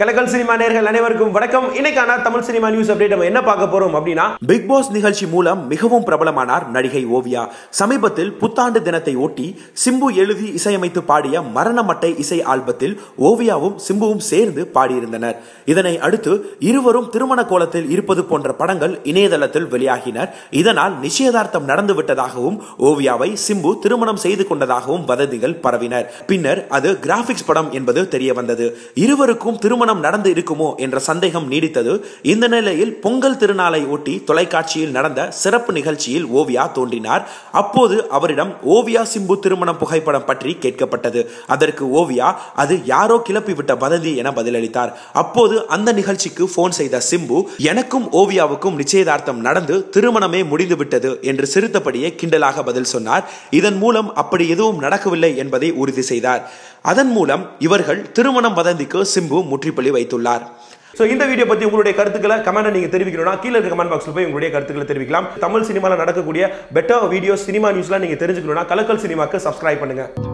கலக்கல் cinema நேர்கள் அனைவருக்கும் வணக்கம். இன்னைக்கான தமிழ் சினிமா நியூஸ் அப்டேட் நம்ம என்ன பார்க்க போறோம் அப்படின்னா பிக் பாஸ் நிகழ்ச்சி மூலம் மிகவும் பிரபலமானார் நடிகை ஓவியா. சமீபத்தில் புத்தாண்டு தினத்தை ஒட்டி சிம்பு எழுதி இசையமைத்து பாடிய மரணமட்டை இசை ஆல்பத்தில் ஓவியாவும் சிம்புவும் சேர்ந்து பாடியிருந்தனர். இதனை அடுத்து இருவரும் திருமண கோலத்தில் இருப்பது போன்ற படங்கள் இணையதளத்தில் வெளியாகினர். இதனால் நிச்சயதார்த்தம் நடந்து விட்டதாகவும் ஓவியாவை சிம்பு திருமணம் செய்து கொண்டதாகவும் வதந்திகள் பரவினர். பின்னர் அது கிராபிக்ஸ் படம் என்பது தெரிய வந்தது. இருவருக்கும் திருமணம் நடந்து இருக்குமோ என்ற சந்தேகம் நீடித்தது. இந்த நிலையில் பொங்கல் திருநாளை ஒட்டி தொலைக்காட்சியில் நடந்த சிறப்பு நிகழ்ச்சியில் ஓவியா தோன்றினார். அப்போது அவரிடம் ஓவியா சிம்பு திருமணம் புகைப்படம் பற்றி கேட்கப்பட்டது. அதற்கு ஓவியா அது யாரோ கிளப்பிவிட்ட வதந்தி என பதிலளித்தார். அப்போது அந்த நிகழ்ச்சிக்கு போன் செய்த சிம்பு எனக்கும் ஓவியாவுக்கும் நிச்சயதார்த்தம் நடந்து திருமணமே முடிந்து விட்டது என்று சிரித்தபடியே கிண்டலாக பதில் சொன்னார். இதன் மூலம் அப்படி எதுவும் நடக்கவில்லை என்பதை உறுதி செய்தார். அதன் மூலம் இவர்கள் திருமணம் வதந்திக்கு சிம்பு முற்றுப்புள்ளி வைத்துள்ளார். ஸோ இந்த வீடியோ பற்றி உங்களுடைய கருத்துக்களை கமெண்ட் நீங்கள் தெரிவிக்கணும்னா கீழே இருக்க கமெண்ட் பாக்ஸில் போய் உங்களுடைய கருத்துக்களை தெரிவிக்கலாம். தமிழ் சினிமாவில் நடக்கக்கூடிய பெட்டர் வீடியோ சினிமா நியூஸ்லாம் நீங்கள் தெரிஞ்சுக்கணும்னா கலக்கல் சினிமாக்கு சப்ஸ்கிரைப் பண்ணுங்கள்